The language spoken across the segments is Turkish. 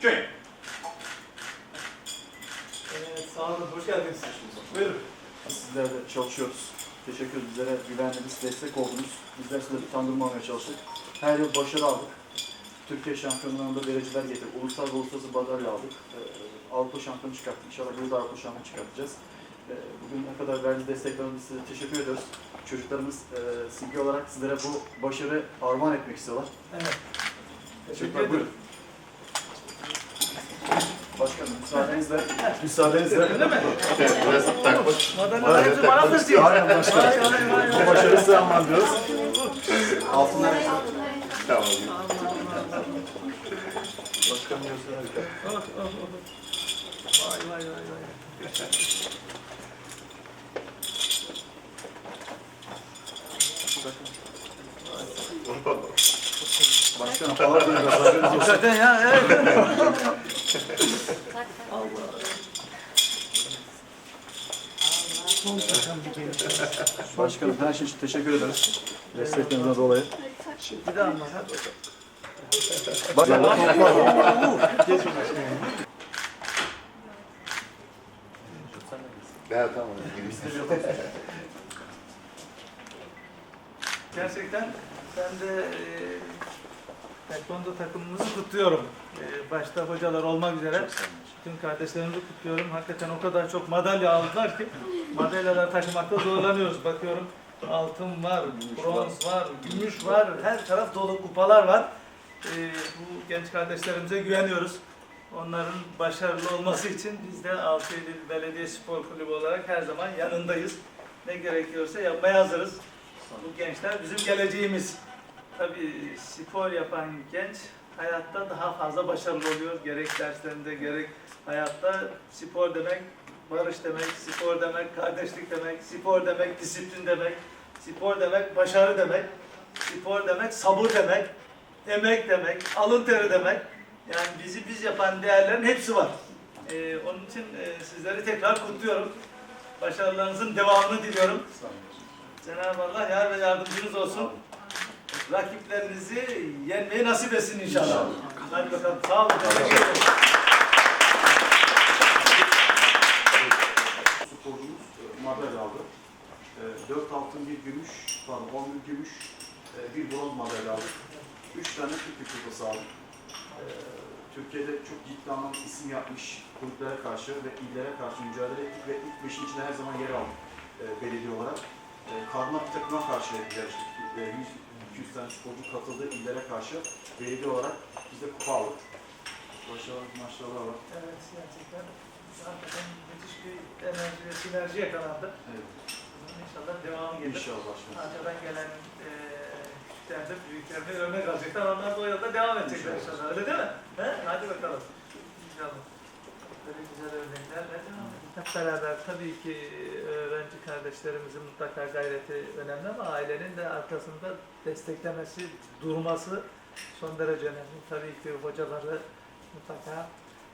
Köy. Evet, sağ olun, hoş geldiniz. Buyurun. Sizlerle çalışıyoruz. Teşekkür ederiz. Bizlere güvendiniz, destek oldunuz. Bizler size bir tandırmamaya çalıştık. Her yıl başarı aldık. Türkiye şampiyonlarında dereceler getirdik. Ulusal ve uluslararası madalya aldık. Ee, Avrupa şampiyonu çıkarttık. İnşallah burada Avrupa şampiyonu çıkartacağız. Ee, bugün ne kadar verdiğiniz destekleriniz için size teşekkür ediyoruz. Çocuklarımız e, simge olarak sizlere bu başarı armağan etmek istiyorlar. Evet. Teşekkür ederim. buyurun. Başkanım müsaadenizle, müsaadenizle. Öyle mi? Evet, burası takma. Madalyalar hepsi bana fırsatıyor. Aynen başkanım. Vay vay vay Bu vay. başarıyı size armağan ediyoruz. Altınlar Tamam. Başkanım gösterelim. Oh, oh, oh. Vay vay vay vay. Başkanım falan değil. haberiniz olsun. Zaten ya evet. Başkanım her şey için teşekkür ederiz. Desteklerinizden dolayı. Bir daha anlat. Başkanım. Evet tamam. Gerçekten ben de e, Taekwondo takımımızı kutluyorum. E, başta hocalar olmak üzere tüm kardeşlerimizi kutluyorum. Hakikaten o kadar çok madalya aldılar ki madalyalar taşımakta zorlanıyoruz. Bakıyorum altın var, bronz var, gümüş var, her taraf dolu kupalar var. E, bu genç kardeşlerimize güveniyoruz. Onların başarılı olması için biz de Altıyeli Belediye Spor Kulübü olarak her zaman yanındayız. Ne gerekiyorsa yapmaya hazırız. Bu gençler bizim geleceğimiz. Tabii spor yapan genç hayatta daha fazla başarılı oluyor. Gerek derslerinde gerek hayatta spor demek barış demek, spor demek kardeşlik demek, spor demek disiplin demek, spor demek başarı demek, spor demek sabır demek, emek demek, alın teri demek. Yani bizi biz yapan değerlerin hepsi var. Ee, onun için e, sizleri tekrar kutluyorum. Başarılarınızın devamını diliyorum. Cenab-ı Allah yar ve yardımcınız olsun. Rakiplerinizi yenmeyi nasip etsin inşallah. Hadi bakalım. Sağ olun. Teşekkür ederim. Sporcumuz e, madalya aldı. 4 altın, bir gümüş, pardon 10 gümüş, e, bir bronz madalya aldık. 3 tane Türkiye kupası aldık. E, Türkiye'de çok ciddi anlamda isim yapmış kulüplere karşı ve illere karşı mücadele ettik ve ilk beşin içinde her zaman yer aldık e, belediye olarak. E, Kadınlar bir takıma karşı yarıştık. E, 100 200 tane sporcu katıldı illere karşı belediye olarak biz de kupa aldık. Başarılı maçlarlar var. Evet gerçekten hakikaten müthiş bir enerji ve sinerji yakalandı. Evet. Bunun inşallah devamı gelir. İnşallah başkanım. Arkadan gelen eee küçükler de büyüklerine örnek alacaklar. Onlar da o yolda devam edecekler İnşallah. inşallah. Öyle değil mi? He? Hadi bakalım. İnşallah. Böyle güzel edelim. Hep beraber tabii ki öğrenci kardeşlerimizin mutlaka gayreti önemli ama ailenin de arkasında desteklemesi, durması son derece önemli. Tabii ki hocaları mutlaka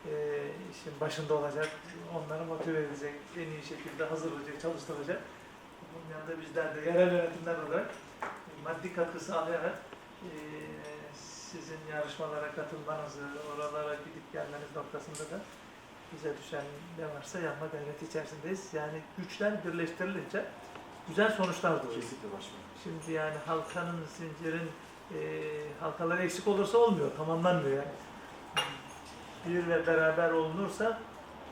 eee işin başında olacak, onları motive edecek, en iyi şekilde hazırlayacak, çalıştıracak. Bunun yanında bizler de yerel yönetimler olarak maddi katkı sağlayarak eee, sizin yarışmalara katılmanızı, oralara gidip gelmeniz noktasında da bize düşen ne varsa yapma gayreti içerisindeyiz. Yani güçler birleştirilince güzel sonuçlar doğuyor. Kesinlikle başkanım. Şimdi yani halkanın, zincirin eee halkaları eksik olursa olmuyor, tamamlanmıyor yani. Bir ve beraber olunursa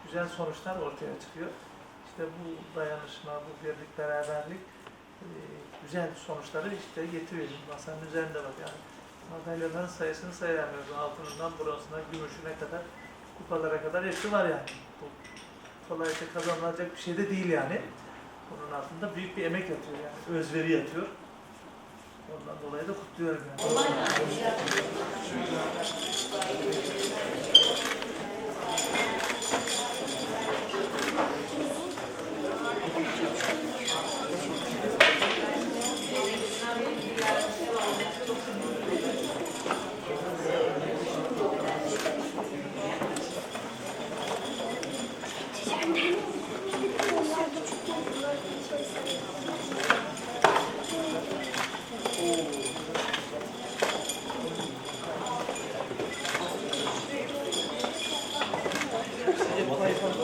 güzel sonuçlar ortaya çıkıyor. İşte bu dayanışma, bu birlik, beraberlik eee, güzel sonuçları işte getiriyor. Masanın üzerinde bak yani. Madalyaların sayısını sayamıyoruz. Altınından bronzuna, gümüşüne kadar, kupalara kadar hepsi var yani. Bu kolayca kazanılacak bir şey de değil yani. Bunun altında büyük bir emek yatıyor yani. Özveri yatıyor. Ondan dolayı da kutluyorum yani.